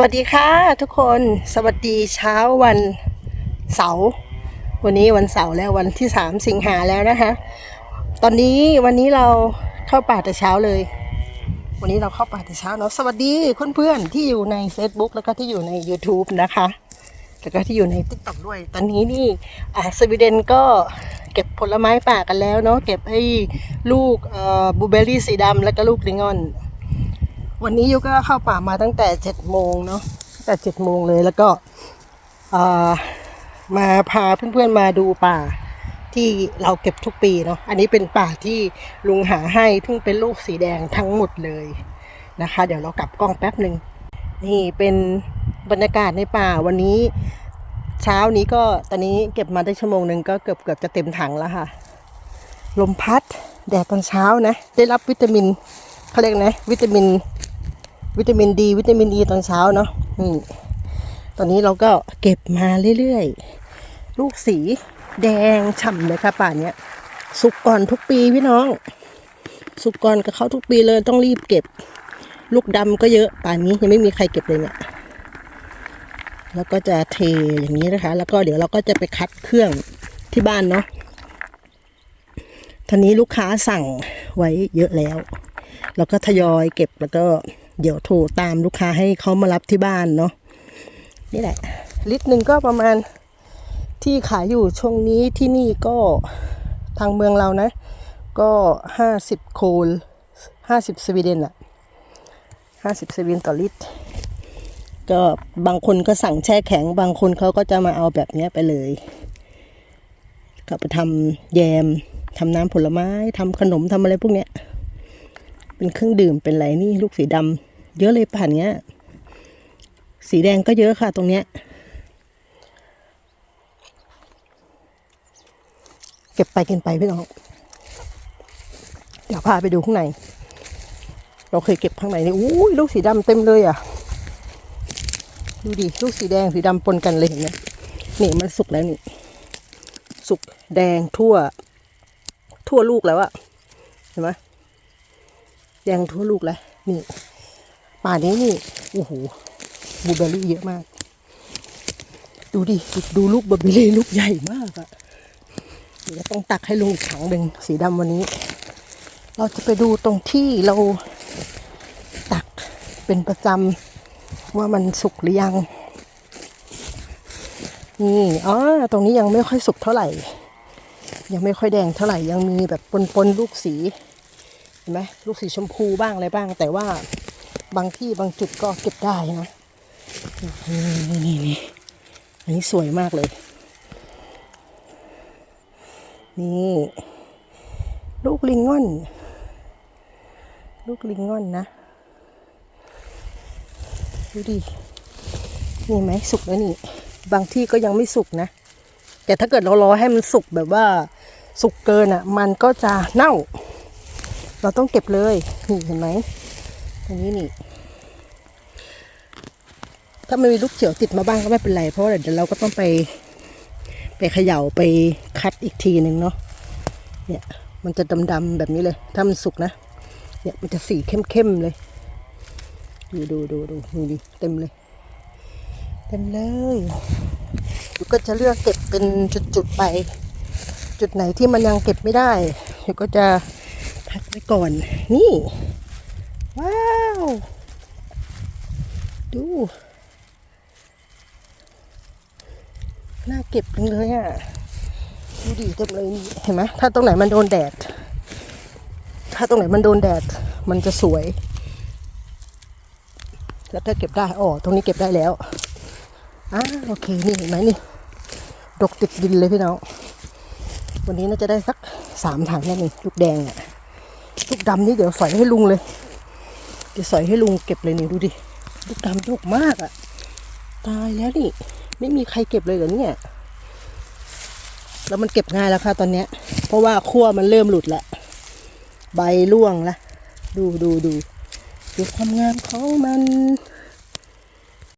วัสดีค่ะทุกคนสวัสดีเช้าวันเสาร์วันนี้วันเสาร์แล้ววันที่สามสิงหาแล้วนะคะ ตอนนี้วันนี้เราเข้าป่าแต่เช้าเลย วันนี้เราเข้าป่าแต่เช้าเนาะสวัสดีเพื่อนๆที่อยู่ใน Facebook แล้วก็ที่อยู่ใน YouTube นะคะ แล้วก็ที่อยู่ใน TikTok ด้วย ตอนนี้นี่อ่าสวีเดนก็เก็บผลไม้ป่ากันแล้วเนาะเก็บให้ลูกเอ่อบูเบอรี่สีดำแล้วก็ลูกลิงออน วันนี้ยูก็เข้าป่ามาตั้งแต่เจ็ดโมงเนาะตั้งแต่เจ็ดโมงเลยแล้วก็มาพาเพื่อนๆมาดูป่าที่เราเก็บทุกปีเนาะอันนี้เป็นป่าที่ลุงหาให้ทึ่งเป็นลูกสีแดงทั้งหมดเลยนะคะ เดี๋ยวเรากลับกล้องแป๊บหนึ่งนี่เป็นบรรยากาศในป่าวันนี้ เช้านี้ก็ตอนนี้เก็บมาได้ชั่วโมงหนึ่งก็เกือบเกือบจะเต็มถังแล้วค่ะ ลมพัดแดดตอนเช้านะ ได้รับวิตามินเขาเรียกนะวิตามิน วิตามินดีวิตามินอีตอนเช้าเนาะนี่ตอนนี้เราก็เก็บมาเรื่อยๆ ลูกสีแดงฉ่ำเลยค่ะป่านเนี้ย สุกก่อนทุกปีพี่น้อง สุกก่อนกับเขาทุกปีเลยต้องรีบเก็บ ลูกดำก็เยอะป่านนี้ยังไม่มีใครเก็บเลยเนี่ยแล้วก็จะเทอย่างนี้นะคะ แล้วก็เดี๋ยวเราก็จะไปคัดเครื่องที่บ้านเนาะทีนี้ลูกค้าสั่งไว้เยอะแล้ว แล้วก็ทยอยเก็บแล้วก็ เดี๋ยวโทรตามลูกค้าให้เขามารับที่บ้านเนาะนี่แหละ ลิตรหนึ่งก็ประมาณที่ขายอยู่ช่วงนี้ที่นี่ก็ทางเมืองเรานะ ก็ห้าสิบโคลห้าสิบสวีเดนอะห้าสิบสวีเดนต่อลิตร ก็บางคนก็สั่งแช่แข็ง บางคนเขาก็จะมาเอาแบบเนี้ยไปเลยก็ไปทำแยมทำน้ำผลไม้ทำขนมทำอะไรพวกเนี้ยเป็นเครื่องดื่มเป็นอะไรนี่ลูกสีดำ เยอะเลยป่านเนี้ย สีแดงก็เยอะค่ะตรงเนี้ย เก็บไปกินไปพี่น้อง เดี๋ยวพาไปดูข้างใน เราเคยเก็บข้างในนี่อุ้ยลูกสีดำเต็มเลยอะ ดูดิลูกสีแดงสีดำปนกันเลยเห็นไหมนี่มันสุกแล้วนี่ สุกแดงทั่ว ทั่วลูกแล้วอะเห็นไหมแดงทั่วลูกแล้วนี่ ป่านี้นี่โอ้โหบูเบอรี่เยอะมาก ดูดิดูลูกบูเบอรี่ลูกใหญ่มากอะเดี๋ยวต้องตักให้ลุงอีกถังหนึ่งสีดำวันนี้ เราจะไปดูตรงที่เราตักเป็นประจำว่ามันสุกหรือยัง นี่อ๋อตรงนี้ยังไม่ค่อยสุกเท่าไหร่ ยังไม่ค่อยแดงเท่าไหร่ยังมีแบบปนๆลูกสีเห็นไหมลูกสีชมพูบ้างอะไรบ้าง แต่ว่า บางที่บางจุดก็เก็บได้นะนี่นี่นี่อันนี้สวยมากเลย นี่ลูกลิงง่อน ลูกลิงง่อนนะ ดูดินี่ไหมสุกแล้วนี่ บางที่ก็ยังไม่สุกนะ แต่ถ้าเกิดเรารอให้มันสุกแบบว่าสุกเกินอะ มันก็จะเน่า เราต้องเก็บเลย นี่เห็นไหม ตรงนี้นี่ ถ้าไม่มีลูกเขียวติดมาบ้างก็ไม่เป็นไร เพราะาเดี๋ยวเราก็ต้องไป ไปเขย่าไปคัดอีกทีหนึ่งเนาะ เนี่ย มันจะดำๆแบบนี้เลย ถ้ามันสุกนะ เนี่ยมันจะสีเข้มๆเลย ดูดูดูดูนี่ดิเต็มเลย เต็มเลยยูก็จะเลือกเก็บเป็นจุดๆไป จุดไหนที่มันยังเก็บไม่ได้ยูก็จะพักไว้ก่อน นี่ ว้าว ดู น่าเก็บจังเลยอะ ดูดีเต็มเลยนี่เห็นไหมถ้าตรงไหนมันโดนแดด ถ้าตรงไหนมันโดนแดด มันจะสวย แล้วก็เก็บได้อ๋อตรงนี้เก็บได้แล้วอ่าโอเค นี่เห็นไหมนี่ดกติดดินเลยพี่น้อง วันนี้น่าจะได้สักสามถังแน่นี่ลูกแดงอะลูกดำนี่เดี๋ยวใสอยให้ลุงเลย จะใส่ให้ลุงเก็บเลยนี่ดูดิลูกดำดกมากอะ่ะ ตายแล้วนี่ ไม่มีใครเก็บเลยเหรอเนี่ย แล้วมันเก็บง่ายแล้วค่ะตอนเนี้ย เพราะว่าขั้วมันเริ่มหลุดละ ใบร่วงละ ดูดูดูดูความงามของมัน